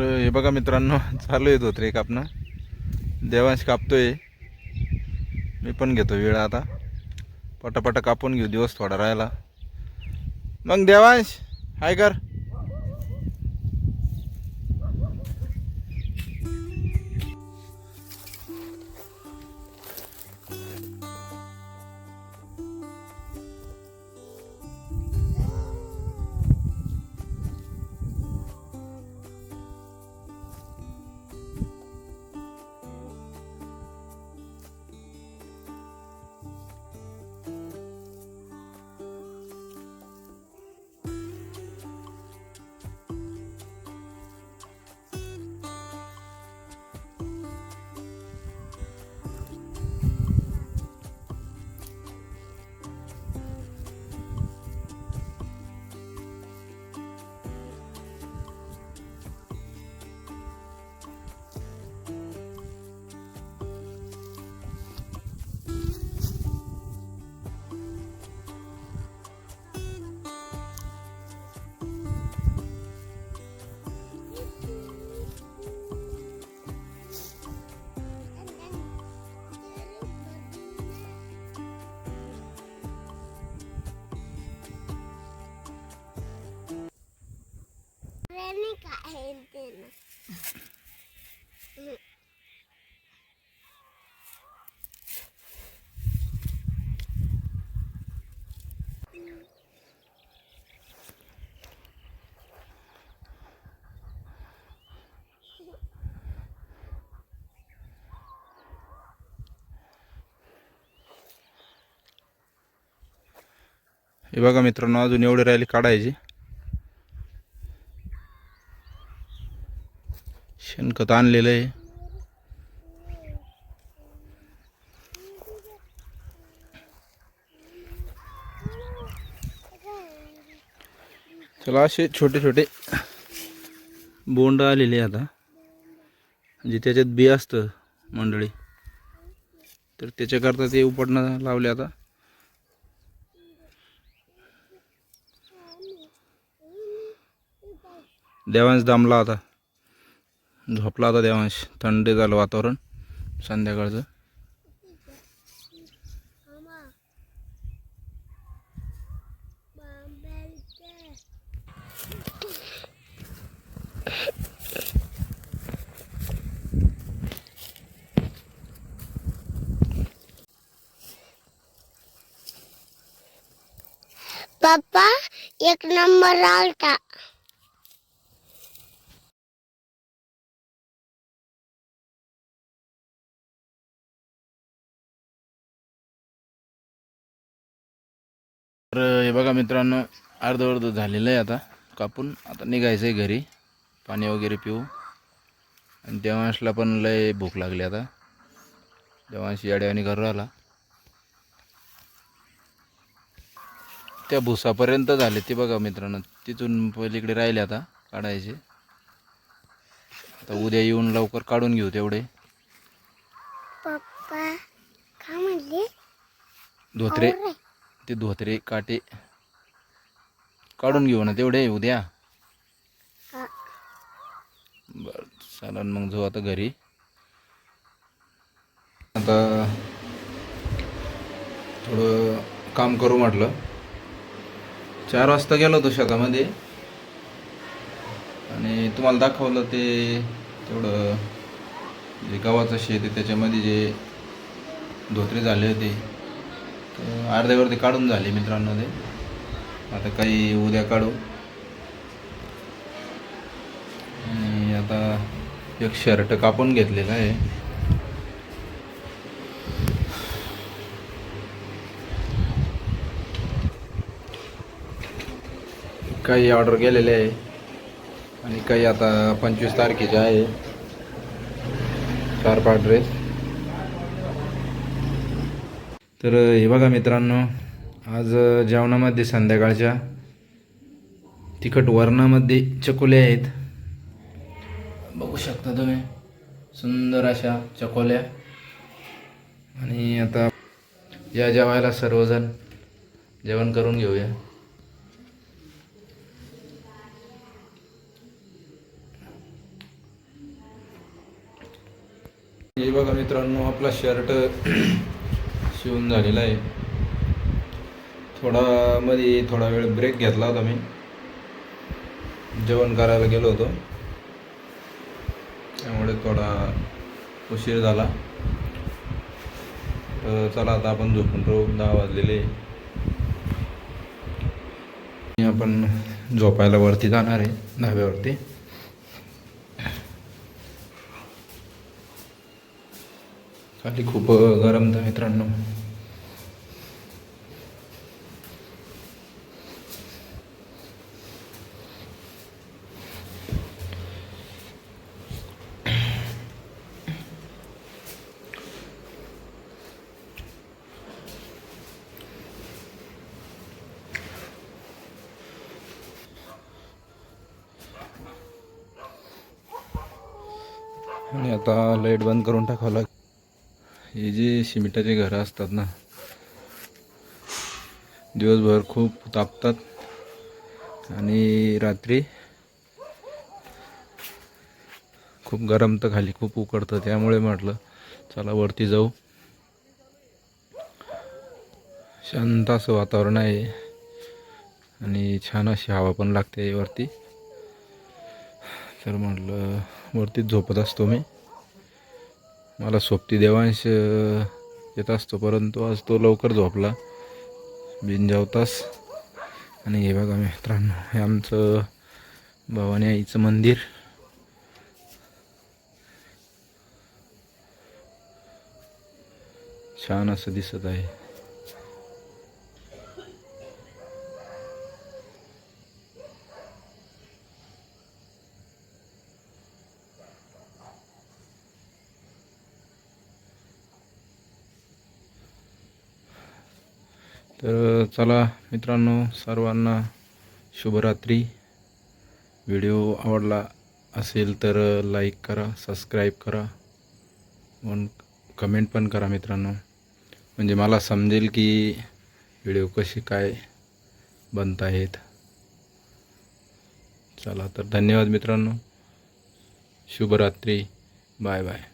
तर हे बघा मित्रांनो चालू आहे धोत्रे कापणं देवांश कापतोय. मी पण घेतो वेळ आता. पटापटा कापून घेऊ दिवस थोडा राहिला. मग देवांश हाय कर. हे बघा मित्रांनो अजून एवढे राहिले काढायची. शेणखत आणलेलं आहे. चला असे छोटे छोटे बोंड आलेले आहे आता. म्हणजे त्याच्यात बी असतं मंडळी. तर त्याच्याकरता ते उपटणं लावले आता. देवांश दमला आता झोपला आता देवांश. थंड झालं वातावरण. संध्याकाळचं. पप्पा एक नंबर आलता. तर हे बघा मित्रांनो अर्ध अर्ध झालेलं आहे आता. कापून आता निघायचं आहे घरी. पाणी वगैरे पिऊ. आणि देवांशला पण लय भूक लागली आता. देवांशी याड्यावानी घर आला. त्या भुसापर्यंत झाले ते बघा मित्रांनो. तिथून पलीकडे राहिले आता काढायचे. आता उद्या येऊन लवकर काढून घेऊ तेवढे. पप्पा का म्हणले? धोत्रे. ते धोत्रे काटे. काढून घेऊ ना तेवढे उद्या. बर चालन मग जाऊ आता घरी. आता थोडं काम करू म्हटलं. चार वाजता गेलो होतो शेतामध्ये आणि तुम्हाला दाखवलं ते तेवढं जे गव्हाचं शेत आहे त्याच्यामध्ये जे धोत्रे झाले होते तर अर्ध्यावरती काढून झाले मित्रांनो ते. आता काही उद्या काढू. आणि आता एक शर्ट कापून घेतलेला आहे. काही ऑर्डर गेलेले आहे. आणि काही आता पंचवीस तारखेचे आहे. चार पाच ड्रेस तर हे बघा मित्रांनो आज जेवणामध्ये संध्याकाळच्या तिखट वरणामध्ये चकोल्या आहेत. बघू शकता तुम्ही सुंदर अशा चकोल्या. आणि आता या जेवायला सर्वजण जेवण करून घेऊया. हे बघा मित्रांनो आपला शर्ट शिवून झालेला आहे. थोडा मध्ये थोडा वेळ ब्रेक घेतला होता मी. जेवण करायला गेलो होतो. त्यामुळे थोडा उशीर झाला. तर चला आता आपण झोपून राहू. दहा वाजलेले आपण झोपायला वरती जाणार आहे दहाव्यावरती खाली खूप गरम तर मित्रांनो. आणि आता लाइट बंद करून टाकावं लाग हे जे शिमिटाचे घरं असतात ना दिवसभर खूप तापतात. आणि रात्री खूप गरम तर खाली खूप उकडतं. त्यामुळे म्हटलं चला वरती जाऊ. शांत असं वातावरण आहे. आणि छान अशी हवा पण लागते वरती. तर म्हटलं वरतीच झोपत असतो मी. मला सोबती देवांश येत असतो परंतु आज तो लवकर झोपला. बिनजावतास. आणि हे बघा मित्रांनो हे आमचं भवानी आईचं मंदिर. छान असं दिसत आहे. तर चला मित्रांनो सर्वांना शुभरात्री. व्हिडिओ आवडला असेल तर लाईक करा सबस्क्राईब करा. पण कमेंट पण करा मित्रांनो. म्हणजे मला समजेल की व्हिडिओ कसे काय बनत आहेत. चला तर धन्यवाद मित्रांनो. शुभरात्री. Bye bye.